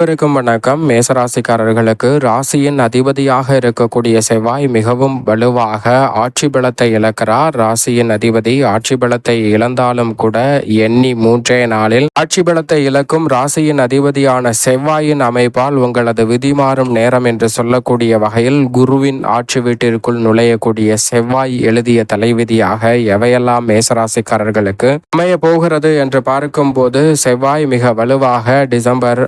அனைவருக்கும் வணக்கம். மேசராசிக்காரர்களுக்கு ராசியின் அதிபதியாக இருக்கக்கூடிய செவ்வாய் மிகவும் வலுவாக ஆட்சி பலத்தை இழக்கிறார். ராசியின் அதிபதி ஆட்சி பலத்தை இழந்தாலும் கூட எண்ணி மூன்றே நாளில் ஆட்சி பலத்தை இழக்கும் ராசியின் அதிபதியான செவ்வாயின் அமைப்பால் உங்களது விதி மாறும் நேரம் என்று சொல்லக்கூடிய வகையில் குருவின் ஆட்சி வீட்டிற்குள் நுழையக்கூடிய செவ்வாய் எழுதிய தலைவிதியாக எவையெல்லாம் மேசராசிக்காரர்களுக்கு அமைய போகிறது என்று பார்க்கும்போது செவ்வாய் மிக வலுவாக டிசம்பர்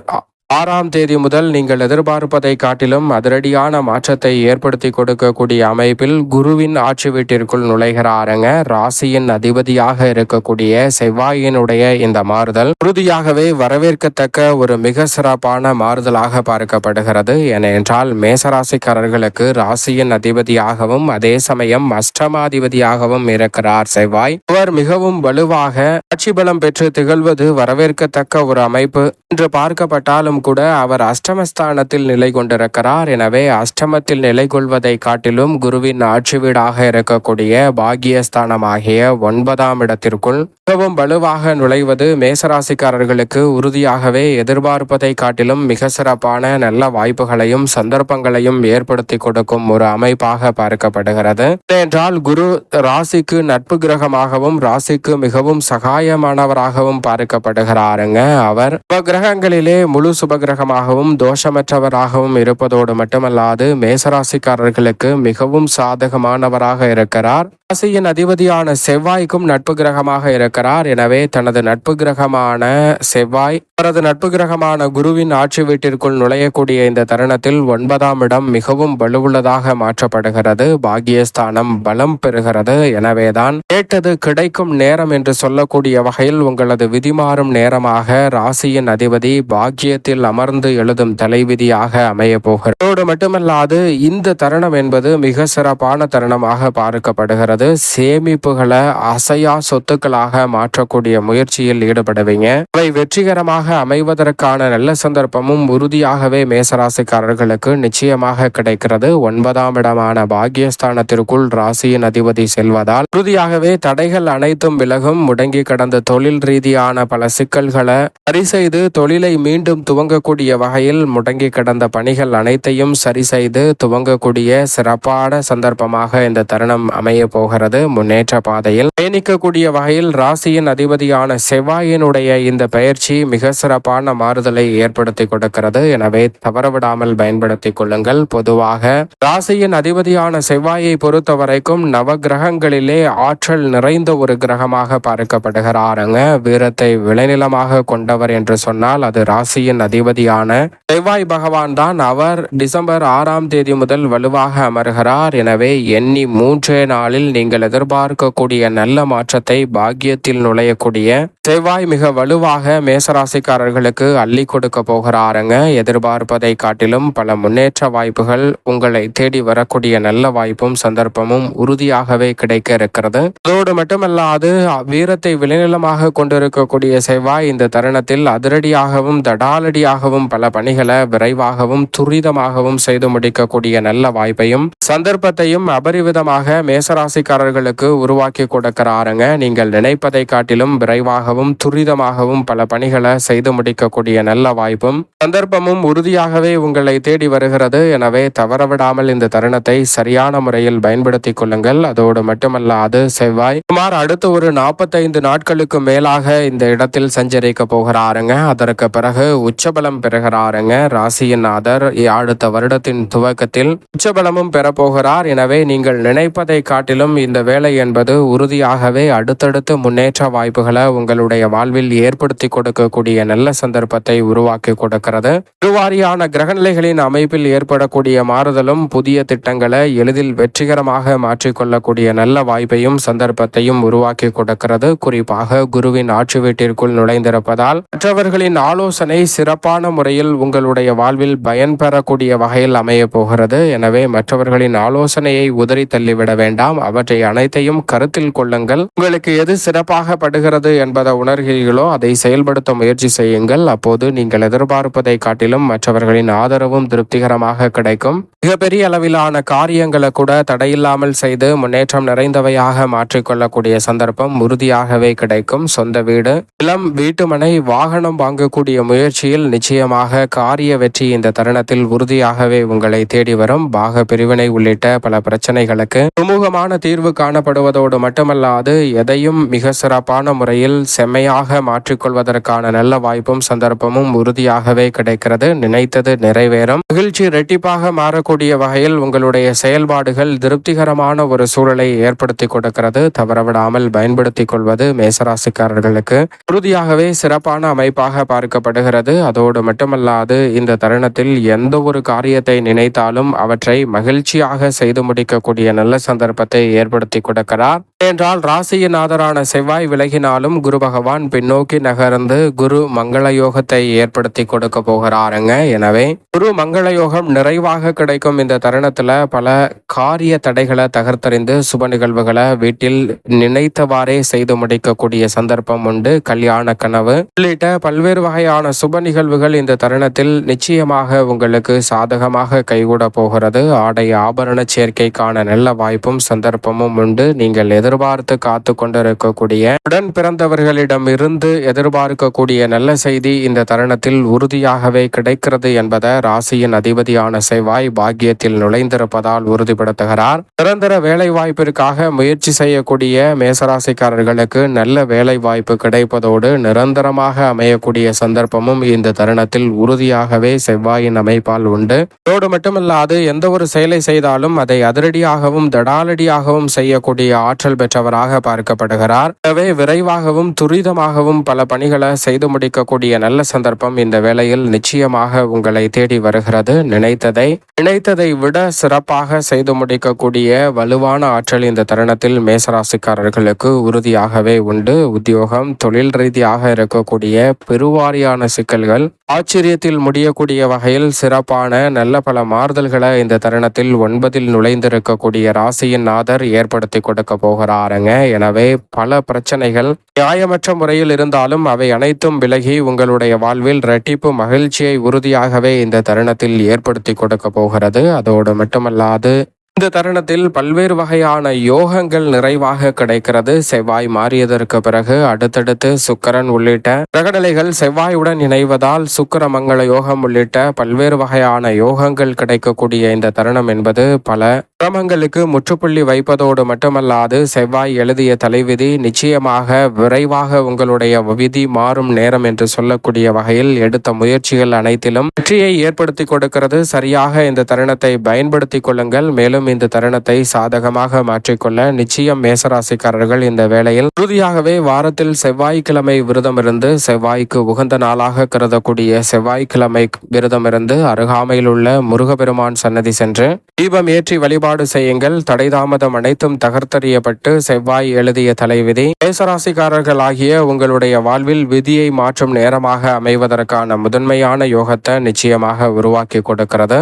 ஆறாம் தேதி முதல் நீங்கள் எதிர்பார்ப்பதை காட்டிலும் அதிரடியான மாற்றத்தை ஏற்படுத்தி கொடுக்கக்கூடிய அமைப்பில் குருவின் ஆட்சி வீட்டிற்குள் நுழைகிறாருங்க. ராசியின் அதிபதியாக இருக்கக்கூடிய செவ்வாயினுடைய இந்த மாறுதல் உறுதியாகவே வரவேற்கத்தக்க ஒரு மிக சிறப்பான மாறுதலாக பார்க்கப்படுகிறது. ஏனென்றால் மேசராசிக்காரர்களுக்கு ராசியின் அதிபதியாகவும் அதே சமயம் அஷ்டமாதிபதியாகவும் இருக்கிறார் செவ்வாய். அவர் மிகவும் வலுவாக ஆட்சி பலம் பெற்று திகழ்வது வரவேற்கத்தக்க ஒரு அமைப்பு. என்று பார்க்கப்பட்டாலும் கூட அவர் அஷ்டமஸ்தானத்தில் நிலை கொண்டிருக்கிறார். எனவே அஷ்டமத்தில் நிலை கொள்வதை காட்டிலும் குருவின் ஆட்சி வீடாக இருக்கக்கூடிய பாகியஸ்தானமாகிய ஒன்பதாம் இடத்திற்குள் மிகவும் வலுவாக நுழைவது மேசராசிக்காரர்களுக்கு உறுதியாகவே எதிர்பார்ப்பதை காட்டிலும் மிக சிறப்பான நல்ல வாய்ப்புகளையும் சந்தர்ப்பங்களையும் ஏற்படுத்தி கொடுக்கும் ஒரு அமைப்பாக பார்க்கப்படுகிறது. என்றால் குரு ராசிக்கு நட்பு கிரகமாகவும் ராசிக்கு மிகவும் சகாயமானவராகவும் பார்க்கப்படுகிறாருங்க. அவர் கிரகங்களிலே முழு சுபகிரகமாகவும் தோஷமற்றவராகவும் இருப்பதோடு மட்டுமல்லாது மேசராசிக்காரர்களுக்கு மிகவும் சாதகமானவராக இருக்கிறார். ராசியின் அதிபதியான செவ்வாய்க்கும் நட்பு கிரகமாக இருக்கிறார். எனவே தனது நட்பு கிரகமான செவ்வாய் அவரது நட்பு கிரகமான குருவின் ஆட்சி வீட்டிற்குள் நுழையக்கூடிய இந்த தருணத்தில் ஒன்பதாம் இடம் மிகவும் வலுவுள்ளதாக மாற்றப்படுகிறது. பாகியஸ்தானம் பலம் பெறுகிறது. எனவேதான் கேட்டது கிடைக்கும் நேரம் என்று சொல்லக்கூடிய வகையில் உங்களது விதிமாறும் நேரமாக ராசியின் அதிபதி பாக்கியத்தில் அமர்ந்து எழுதும் தலைவிதியாக அமைய போகிறது. மட்டுமல்லாது இந்த தருணம் என்பது மிக சிறப்பான தருணமாக பார்க்கப்படுகிறது. சேமிப்புகளை அசையா சொத்துக்களாக மாற்றக்கூடிய முயற்சியில் ஈடுபடுவீங்க. அவை வெற்றிகரமாக அமைவதற்கான நல்ல சந்தர்ப்பமும் உறுதியாகவே மேசராசிக்காரர்களுக்கு நிச்சயமாக கிடைக்கிறது. ஒன்பதாம் இடமான பாகியஸ்தானத்திற்குள் ராசியின் அதிபதி செல்வதால் உறுதியாகவே தடைகள் அனைத்தும் விலகும். முடங்கி கடந்த தொழில் ரீதியான பல சிக்கல்களை சரி செய்து தொழிலை மீண்டும் துவங்கக்கூடிய வகையில் முடங்கி கிடந்த பணிகள் அனைத்தையும் சரி செய்து துவங்கக்கூடிய சிறப்பான சந்தர்ப்பமாக இந்த தருணம் அமைய போகிறது. முன்னேற்ற பாதையில் பயணிக்கக்கூடிய வகையில் ராசியின் அதிபதியான செவ்வாயினுடைய இந்த பயிற்சி மிக சிறப்பான மாறுதலை ஏற்படுத்தி கொடுக்கிறது. எனவே தவறவிடாமல் பயன்படுத்திக் கொள்ளுங்கள். பொதுவாக ராசியின் அதிபதியான செவ்வாயை பொறுத்த வரைக்கும் நவ கிரகங்களிலே ஆற்றல் நிறைந்த ஒரு கிரகமாக பார்க்கப்படுகிறாருங்க. வீரத்தை விளைநிலமாக கொண்டவர் என்று சொன்னால் அது ராசியின் அதிபதியான செவ்வாய் பகவான் தான் அவர் டிசம்பர் ஆறாம் தேதி முதல் வலுவாக அமர்கிறார். எனவே எண்ணி மூன்றே நாளில் நீங்கள் எதிர்பார்க்கக்கூடிய நல்ல மாற்றத்தை பாக்கியத்தில் நுழையக்கூடிய செவ்வாய் மிக வலுவாக மேசராசிக்காரர்களுக்கு அள்ளி கொடுக்க போகிறாருங்க. எதிர்பார்ப்பதை காட்டிலும் பல முன்னேற்ற வாய்ப்புகள் உங்களை தேடி வரக்கூடிய நல்ல வாய்ப்பும் சந்தர்ப்பமும் உறுதியாகவே கிடைக்க இருக்கிறது. அதோடு மட்டுமல்லாது வீரத்தை விளைநிலமாக கொண்டிருக்கக்கூடிய செவ்வாய் இந்த தருணத்தில் அதிரடியாகவும் தடாலடி தடாலடியாகவும் பல பணிகளை விரைவாகவும் துரிதமாகவும் செய்து முடிக்கக்கூடிய நல்ல வாய்ப்பையும் சந்தர்ப்பத்தையும் அபரிவிதமாக மேசராசிக்காரர்களுக்கு உருவாக்கி கொடுக்கிறாருங்க. நீங்கள் நினைப்பதை காட்டிலும் விரைவாகவும் துரிதமாகவும் பல பணிகளை செய்து முடிக்கக்கூடிய நல்ல வாய்ப்பும் சந்தர்ப்பமும் உறுதியாகவே உங்களை தேடி வருகிறது. எனவே தவறவிடாமல் இந்த தருணத்தை சரியான முறையில் பயன்படுத்திக் கொள்ளுங்கள். அதோடு மட்டுமல்லாது செவ்வாய் சுமார் அடுத்த ஒரு நாற்பத்தைந்து நாட்களுக்கு மேலாக இந்த இடத்தில் சஞ்சரிக்க போகிறாருங்க. அதற்கு பிறகு உச்ச உச்சபலம் பெறுகிறாருங்க. ராசியின் ஆதர் அடுத்த வருடத்தின் துவக்கத்தில் உச்சபலமும் பெறப்போகிறார். எனவே நீங்கள் நினைப்பதை காட்டிலும் இந்த வேலை என்பது உறுதியாகவே அடுத்தடுத்து முன்னேற்ற வாய்ப்புகளை உங்களுடைய வாழ்வில் ஏற்படுத்தி கொடுக்கக்கூடிய நல்ல சந்தர்ப்பத்தை உருவாக்கி கொடுக்கிறது. இருவாரியான கிரகநிலைகளின் அமைப்பில் ஏற்படக்கூடிய மாறுதலும் புதிய திட்டங்களை எளிதில் வெற்றிகரமாக மாற்றிக்கொள்ளக்கூடிய நல்ல வாய்ப்பையும் சந்தர்ப்பத்தையும் உருவாக்கி கொடுக்கிறது. குறிப்பாக குருவின் ஆட்சி வீட்டிற்குள் நுழைந்திருப்பதால் மற்றவர்களின் ஆலோசனை சிறப்பு சிறப்பான முறையில் உங்களுடைய வாழ்வில் பயன் பெறக்கூடிய வகையில் அமைய போகிறது. எனவே மற்றவர்களின் ஆலோசனையை உதறி தள்ளிவிட வேண்டாம். அவற்றை அனைத்தையும் கருத்தில் கொள்ளுங்கள். உங்களுக்கு எது சிறப்பாக படுகிறது என்பதை உணர்கிறீர்களோ அதை செயல்படுத்த முயற்சி செய்யுங்கள். அப்போது நீங்கள் எதிர்பார்ப்பதை காட்டிலும் மற்றவர்களின் ஆதரவும் திருப்திகரமாக கிடைக்கும். மிகப்பெரிய அளவிலான காரியங்களை கூட தடையில்லாமல் செய்து முன்னேற்றம் நிறைந்தவையாக மாற்றிக்கொள்ளக்கூடிய சந்தர்ப்பம் உறுதியாகவே கிடைக்கும். சொந்த வீடு இளம் வீட்டுமனை வாகனம் வாங்கக்கூடிய முயற்சியில் நிச்சயமாக காரிய வெற்றி இந்த தருணத்தில் உறுதியாகவே உங்களை தேடி வரும். பாக பிரிவினை உள்ளிட்ட பல பிரச்சனைகளுக்கு சுமூகமான தீர்வு காணப்படுவதோடு மட்டுமல்லாது எதையும் மிக சிறப்பான முறையில் செம்மையாக மாற்றிக்கொள்வதற்கான நல்ல வாய்ப்பும் சந்தர்ப்பமும் உறுதியாகவே கிடைக்கிறது. நினைத்தது நிறைவேறும். மகிழ்ச்சி ரெட்டிப்பாக மாறக்கூடிய வகையில் உங்களுடைய செயல்பாடுகள் திருப்திகரமான ஒரு சூழலை ஏற்படுத்தி கொடுக்கிறது. தவறவிடாமல் பயன்படுத்திக் கொள்வது மேசராசிக்காரர்களுக்கு உறுதியாகவே சிறப்பான அமைப்பாக பார்க்கப்படுகிறது. அதோடு மட்டுமல்லாது இந்த தருணத்தில் எந்த ஒரு காரியத்தை நினைத்தாலும் அவற்றை மகிழ்ச்சியாக செய்து முடிக்கக்கூடிய நல்ல சந்தர்ப்பத்தை ஏற்படுத்தி கொடுக்கிறார். என்றால் ராசியின் ஆதரான செவ்வாய் விலகினாலும் குரு பகவான் பின்னோக்கி நகர்ந்து குரு மங்கள யோகத்தை ஏற்படுத்தி கொடுக்க போகிறாருங்க. எனவே குரு மங்கள யோகம் நிறைவாக கிடைக்கும் இந்த தருணத்துல பல காரிய தடைகளை தகர்த்தறிந்து சுப நிகழ்வுகளை வீட்டில் நினைத்தவாறே செய்து முடிக்கக்கூடிய சந்தர்ப்பம் உண்டு. கல்யாண கனவு உள்ளிட்ட பல்வேறு வகையான சுப நிகழ்வுகள் இந்த தருணத்தில் நிச்சயமாக உங்களுக்கு சாதகமாக கைகூட போகிறது. ஆடை ஆபரண சேர்க்கைக்கான நல்ல வாய்ப்பும் சந்தர்ப்பமும் உண்டு. நீங்கள் எதிர்பார்த்து காத்து கொண்டிருக்கக்கூடிய உடன் பிறந்தவர்களிடம் இருந்து எதிர்பார்க்கக்கூடிய நல்ல செய்தி இந்த தருணத்தில் உறுதியாகவே கிடைக்கிறது என்பதை ராசியின் அதிபதியான செவ்வாய் பாக்கியத்தில் நுழைந்திருப்பதால் உறுதிப்படுத்துகிறார். நிரந்தர வேலை வாய்ப்பிற்காக முயற்சி செய்யக்கூடிய மேசராசிக்காரர்களுக்கு நல்ல வேலை வாய்ப்பு கிடைப்பதோடு நிரந்தரமாக அமையக்கூடிய சந்தர்ப்பமும் இந்த தருணத்தில் உறுதியாகவே செவ்வாயின் அமைப்பால் உண்டு. அதோடு மட்டுமல்லாது எந்த ஒரு செயலை செய்தாலும் அதை அதிரடியாகவும் தடாலடியாகவும் செய்யக்கூடிய ஆற்றல் பெற்றவராக பார்க்கப்படுகிறார். எனவே விரைவாகவும் துரிதமாகவும் பல பணிகளை செய்து முடிக்கக்கூடிய நல்ல சந்தர்ப்பம் இந்த வேளையில் நிச்சயமாக உங்களை தேடி வருகிறது. நினைத்ததை நினைத்ததை விட சிறப்பாக செய்து முடிக்கக்கூடிய வலுவான ஆற்றல் இந்த தருணத்தில் மேசராசிக்காரர்களுக்கு உறுதியாகவே உண்டு. உத்தியோகம் தொழில் ரீதியாக இருக்கக்கூடிய பெருவாரியான சிக்கல்கள் ஆச்சரியத்தில் முடியக்கூடிய வகையில் சிறப்பான நல்ல பல மாறுதல்களை இந்த தருணத்தில் ஒன்பதில் நுழைந்திருக்கக்கூடிய ராசியின் நாதர் ஏற்படுத்தி கொடுக்க போகிறாருங்க. எனவே பல பிரச்சனைகள் நியாயமற்ற முறையில் இருந்தாலும் அவை அனைத்தும் விலகி உங்களுடைய வாழ்வில் இரட்டிப்பு மகிழ்ச்சியை உறுதியாகவே இந்த தருணத்தில் ஏற்படுத்தி கொடுக்க போகிறது. அதோடு மட்டுமல்லாது இந்த தருணத்தில் பல்வேறு வகையான யோகங்கள் நிறைவாக கிடைக்கிறது. செவ்வாய் மாறியதற்கு பிறகு அடுத்தடுத்து சுக்கரன் உள்ளிட்ட கிரகநிலைகள் செவ்வாயுடன் இணைவதால் சுக்கர மங்கள யோகம் உள்ளிட்ட பல்வேறு வகையான யோகங்கள் கிடைக்கக்கூடிய இந்த தருணம் என்பது பல கிரமங்களுக்கு முற்றுப்புள்ளி வைப்பதோடு மட்டுமல்லாது செவ்வாய் எழுதிய தலைவிதி நிச்சயமாக விரைவாக உங்களுடைய விதி மாறும் நேரம் என்று சொல்லக்கூடிய வகையில் எடுத்த முயற்சிகள் அனைத்திலும் வெற்றியை ஏற்படுத்தி கொடுக்கிறது. சரியாக இந்த தருணத்தை பயன்படுத்திக் கொள்ளுங்கள். மேலும் இந்த தருணத்தை சாதகமாக மாற்றிக்கொள்ள நிச்சயம் மேசராசிக்காரர்கள் இந்த வேளையில் உறுதியாகவே வாரத்தில் செவ்வாய்க்கிழமை விரதம் இருந்து செவ்வாய்க்கு உகந்த நாளாக கருதக்கூடிய செவ்வாய்க்கிழமை விரதம் இருந்து அருகாமையில் உள்ள முருகபெருமான் சன்னதி சென்று தீபம் ஏற்றி வழிபாடு செய்யுங்கள். தடைதாமதம் அனைத்தும் தகர்த்தறியப்பட்டு செவ்வாய் எழுதிய தலைவிதி. மேசராசிக்காரர்கள் ஆகிய உங்களுடைய வாழ்வில் விதியை மாற்றும் நேரமாக அமைவதற்கான முதன்மையான யோகத்தை நிச்சயமாக உருவாக்கி கொடுக்கிறது.